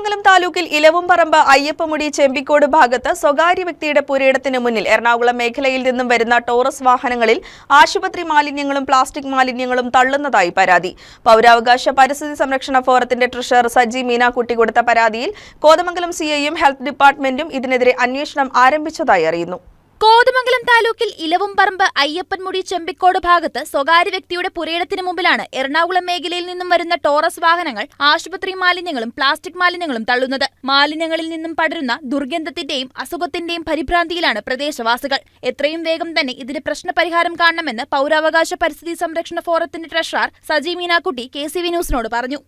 കോതമംഗലം താലൂക്കിൽ ഇലവുംപറമ്പ് അയ്യപ്പമുടി ചെമ്പിക്കോട് ഭാഗത്ത് സ്വകാര്യ വ്യക്തിയുടെ പുരയിടത്തിന് മുന്നിൽ എറണാകുളം മേഖലയിൽ നിന്നും വരുന്ന ടോറസ് വാഹനങ്ങളിൽ ആശുപത്രി മാലിന്യങ്ങളും പ്ലാസ്റ്റിക് മാലിന്യങ്ങളും തള്ളുന്നതായി പരാതി. പൗരാവകാശ പരിസ്ഥിതി സംരക്ഷണ ഫോറത്തിന്റെ ട്രഷറർ സജി മീനാക്കുട്ടി കൊടുത്ത പരാതിയിൽ കോതമംഗലം സിഐയും ഹെൽത്ത് ഡിപ്പാർട്ട്മെന്റും ഇതിനെതിരെ അന്വേഷണം ആരംഭിച്ചതായി അറിയുന്നു. കോതമംഗലം താലൂക്കിൽ ഇലവുംപറമ്പ് അയ്യപ്പൻമുടി ചെമ്പിക്കോട് ഭാഗത്ത് സ്വകാര്യ വ്യക്തിയുടെ പുരയിടത്തിന് മുമ്പിലാണ് എറണാകുളം മേഖലയിൽ നിന്നും വരുന്ന ടോറസ് വാഹനങ്ങൾ ആശുപത്രി മാലിന്യങ്ങളും പ്ലാസ്റ്റിക് മാലിന്യങ്ങളും തള്ളുന്നത്. മാലിന്യങ്ങളിൽ നിന്നും പടരുന്ന ദുർഗന്ധത്തിന്റെയും അസുഖത്തിന്റെയും പരിഭ്രാന്തിയിലാണ് പ്രദേശവാസികൾ. എത്രയും വേഗം തന്നെ ഇതിന് പ്രശ്നപരിഹാരം കാണണമെന്ന് പൗരാവകാശ പരിസ്ഥിതി സംരക്ഷണ ഫോറത്തിന്റെ treasurer Saji Meenakutty K C V ന്യൂസിനോട് പറഞ്ഞു.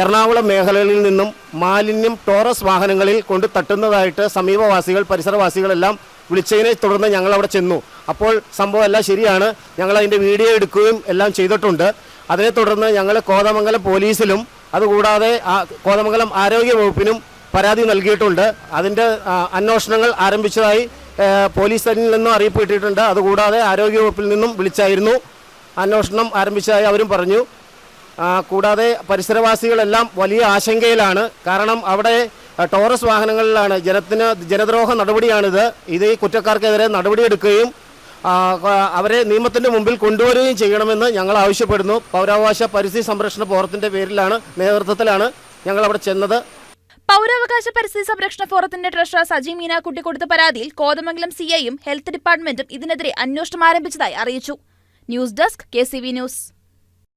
എറണാകുളം മേഖലകളിൽ നിന്നും മാലിന്യം ടോറസ് വാഹനങ്ങളിൽ കൊണ്ട് തട്ടുന്നതായിട്ട് സമീപവാസികൾ പരിസരവാസികളെല്ലാം വിളിച്ചതിനെ തുടർന്ന് ഞങ്ങൾ അവിടെ ചെന്നു. അപ്പോൾ സംഭവം എല്ലാം ശരിയാണ്. ഞങ്ങൾ അതിന്റെ വീഡിയോ എടുക്കുകയും എല്ലാം ചെയ്തിട്ടുണ്ട്. അതിനെ തുടർന്ന് ഞങ്ങൾ കോതമംഗലം പോലീസിലും അതുകൂടാതെ കോതമംഗലം ആരോഗ്യ വകുപ്പിനും പരാതി നൽകിയിട്ടുണ്ട്. അതിന്റെ അന്വേഷണങ്ങൾ ആരംഭിച്ചതായി പോലീസ് പോലീസിൽ നിന്നും അറിയിപ്പ് കിട്ടിയിട്ടുണ്ട്. അതുകൂടാതെ ആരോഗ്യ വകുപ്പിൽ നിന്നും വിളിച്ചായിരുന്നു. അന്വേഷണം ആരംഭിച്ചതായി അവരും പറഞ്ഞു. കൂടാതെ പരിസരവാസികളെല്ലാം വലിയ ആശങ്കയിലാണ്. കാരണം അവിടെ ടോറസ് വാഹനങ്ങളിലാണ്. ജനത്തിന് ജനദ്രോഹ നടപടിയാണിത്. ഇത് ഈ കുറ്റക്കാർക്കെതിരെ നടപടിയെടുക്കുകയും അവരെ നിയമത്തിന്റെ മുമ്പിൽ കൊണ്ടുവരികയും ചെയ്യണമെന്ന് ഞങ്ങൾ ആവശ്യപ്പെടുന്നു. പൗരാവകാശ പരിസ്ഥിതി സംരക്ഷണ ഫോറത്തിന്റെ പേരിലാണ് നേതൃത്വത്തിലാണ് ഞങ്ങൾ അവിടെ ചെന്നത്. പൗരാവകാശ പരിസ്ഥിതി സംരക്ഷണ ഫോറത്തിന്റെ ട്രഷറർ സജി മീനാക്കുട്ടി കൊടുത്ത പരാതിയിൽ കോതമംഗലം സിഐയും ഹെൽത്ത് ഡിപ്പാർട്ട്മെന്റും ഇതിനെതിരെ അന്വേഷണം ആരംഭിച്ചതായി അറിയിച്ചു. News desk K news.